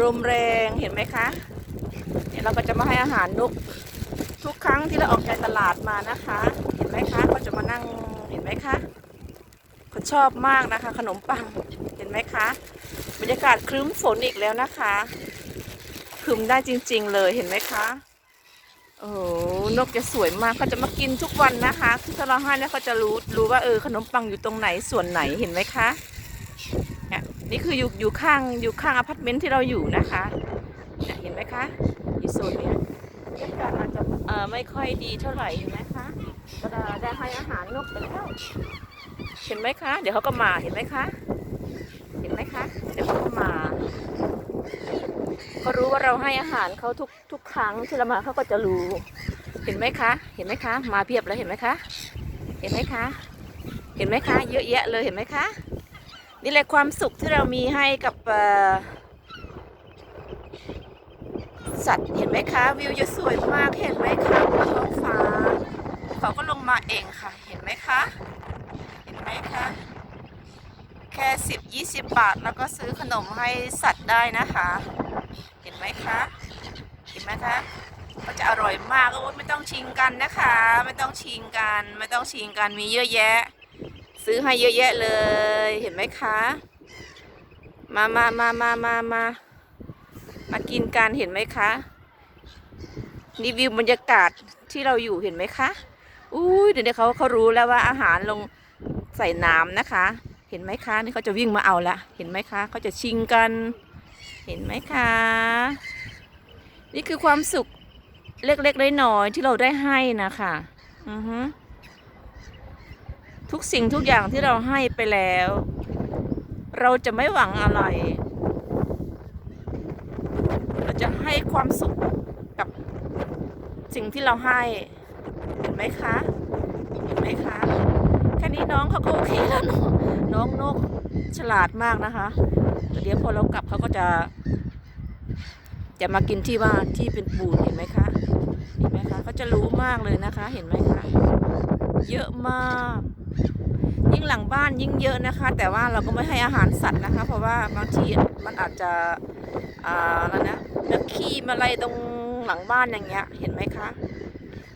ลมแรงเห็นไหมคะเนี่ยเราก็จะมาให้อาหารนกทุกครั้งที่เราออกจากตลาดมานะคะ เห็นไหมคะเขาจะมานั่งเห็นไหมคะเขาชอบมากนะคะ ขนมปังเห็นไหมคะบรรยากาศครึ้มฝนอีกแล้วนะคะครึ้มได้จริง ๆ เลยเห็นไหมคะโอ้โหนกจะสวยมากเขาจะมากินทุกวันนะคะคือถ้าเราให้แล้วเขาจะรู้รู้ว่าเออขนมปังอยู่ตรงไหนส่วนไหนเห็นไหมคะ นี่คืออยู่อยู่ข้างอยู่ข้างอพาร์ตเมนต์ที่เราอยู่นะคะเนี่ยเห็นไหมคะอยู่โซนเนี้ยบรรยากาศอาจจะเอ่อไม่ค่อยดีเท่าไหร่เห็นไหมคะก็ได้ได้ให้อาหารนกไปแล้วเห็นไหมคะ เดี๋ยวเขาก็มาเห็นไหมคะ เห็นไหมคะ เดี๋ยวเขาก็มาเขารู้ว่าเราให้อาหารเขาทุกทุกครั้งที่เรามาเขาก็จะรู้ เห็นไหมคะ เห็นไหมคะ มาเพียบแล้วเห็นไหมคะ เห็นไหมคะ เห็นไหมคะ เยอะแยะเลยเห็นไหมคะ นี่แหละความสุขที่เรามีให้กับสัตว์เห็นไหมคะวิวจะสวยมากเห็นไหมคะบนท้องฟ้าเขาก็ลงมาเองค่ะ เห็นไหมคะ เห็นไหมคะแค่สิบยี่สิบบาทแล้วก็ซื้อขนมให้สัตว์ได้นะคะ เห็นไหมคะเห็นไหมคะก็จะอร่อยมากโอ้ยไม่ต้องชิงกันนะคะ ไม่ต้องชิงกัน ไม่ต้องชิงกันมีเยอะแยะ ซื้อให้เยอะแยะเลย เห็นไหมคะ มามามามามามามากินกันเห็นไหมคะนี่วิวบรรยากาศที่เราอยู่เห็นไหมคะอุ้ยเดี๋ยวเขาเขารู้แล้วว่าอาหารลงใส่น้ำนะคะ เห็นไหมคะนี่เขาจะวิ่งมาเอาละเห็นไหมคะเขาจะชิงกัน เห็นไหมคะ นี่คือความสุขเล็กๆน้อยๆที่เราได้ให้นะคะอือฮึ ทุกสิ่งทุกอย่างที่เราให้ไปแล้ว เราจะไม่หวังอะไร เราจะให้ความสุขกับสิ่งที่เราให้เห็นไหมคะเห็นไหมคะแค่นี้น้องเขาก็โอเคแล้วนอะน้องนกฉลาดมากนะคะแต่เดี๋ยวพอเรากลับเขาก็จะ จะมากินที่ว่าที่เป็นปูนเห็นไหมคะเห็นไหมคะเขาจะรู้มากเลยนะคะ เห็นไหมคะเยอะมาก ยิ่งหลังบ้านยิ่งเยอะนะคะ แต่ว่าเราก็ไม่ให้อาหารสัตว์นะคะ เพราะว่าบางทีมันอาจจะอ่าอะไรนะนักขี้มาอะไรตรงหลังบ้านอย่างเงี้ย เห็นไหมคะ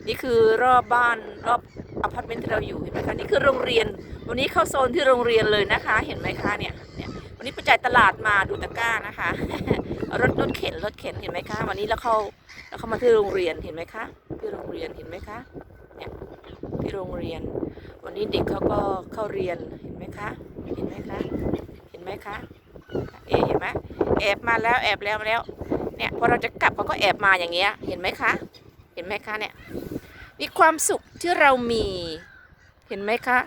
นี่คือรอบบ้านรอบอพาร์ตเมนต์ที่เราอยู่เห็นไหมคะนี่คือโรงเรียน วันนี้เข้าโซนที่โรงเรียนเลยนะคะ เห็นไหมคะเนี่ยเนี่ยวันนี้ไปจ่ายตลาดมาดูตะกร้านะคะ รถรถเข็นรถเข็นเห็นไหมคะ วันนี้เราเข้าเราเข้ามาที่โรงเรียนเห็นไหมคะที่โรงเรียนเห็นไหมคะเนี่ยที่โรงเรียน วันนี้เด็กเขาก็เข้าเรียนเห็นไหมคะเห็นไหมคะเห็นไหมคะเอเห็นไหมแอบมาแล้วแอบแล้วแล้วเนี่ยพอเราจะกลับเขาก็แอบมาอย่างเงี้ยเห็นไหมคะ เห็นไหมคะเนี่ยมีความสุขที่เรามีเห็นไหมคะ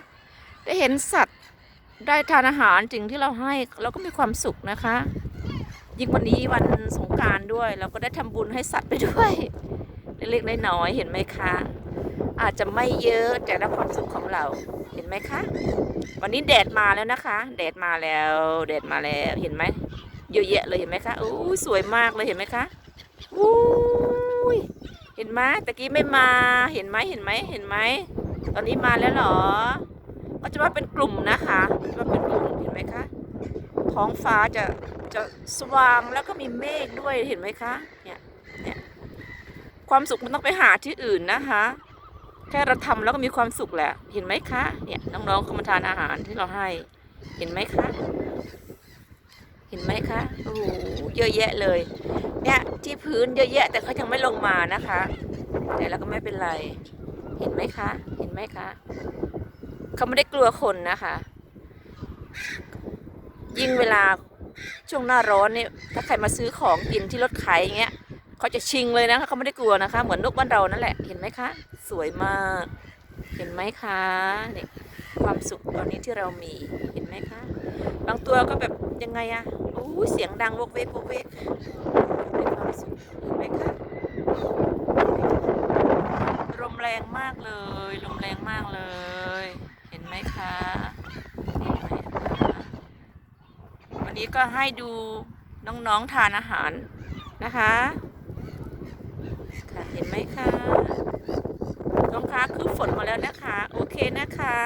ได้เห็นสัตว์ได้ทานอาหารสิ่งที่เราให้เราก็มีความสุขนะคะ ยิ่งวันนี้วันสงการด้วย เราก็ได้ทำบุญให้สัตว์ไปด้วย เล็กๆน้อยๆเห็นไหมคะ อาจจะไม่เยอะแต่ได้ความสุขของเราเห็นไหมคะ วันนี้แดดมาแล้วนะคะ แดดมาแล้วแดดมาแล้วเห็นไหมเยอะแยะเลยเห็นไหมคะอู้สวยมากเลยเห็นไหมคะอู้ยเห็นไหมตะกี้ไม่มาเห็นไหมเห็นไหมเห็นไหมตอนนี้มาแล้วเหรอ ก็จะมาเป็นกลุ่มนะคะจะมาเป็นกลุ่มเห็นไหมคะท้องฟ้าจะจะสว่างแล้วก็มีเมฆด้วยเห็นไหมคะเนี่ยเนี่ยความสุขมันต้องไปหาที่อื่นนะคะ แค่เราทำแล้วก็มีความสุขแหละ เห็นไหมคะ เนี่ยน้องๆเขามาทานอาหารที่เราให้ เห็นไหมคะ เห็นไหมคะ โอ้โห เยอะแยะเลย เนี่ยที่พื้นเยอะแยะ แต่เขายังไม่ลงมานะคะ แต่เราก็ไม่เป็นไร เห็นไหมคะ เห็นไหมคะ เขาไม่ได้กลัวคนนะคะ ยิ่งเวลาช่วงหน้าร้อนเนี่ยถ้าใครมาซื้อของกินที่รถขายอย่างเงี้ย เขาจะชิงเลยนะคะเขาไม่ได้กลัวนะคะ เหมือนนกบ้านเรานั่นแหละเห็นไหมคะ สวยมาก เห็นไหมคะเนี่ยความสุขตอนนี้ที่เรามีเห็นไหมคะ บางตัวก็แบบยังไงอะโอ้เสียงดังวกเวกวกเวกเป็นความสุขเห็นไหมคะลมแรงมากเลยลมแรงมากเลย เห็นไหมคะวันนี้ก็ให้ดูน้องๆทานอาหารนะคะ ค่ะเห็นไหมคะน้องคะคือฝนมาแล้วนะคะ โอเคนะคะ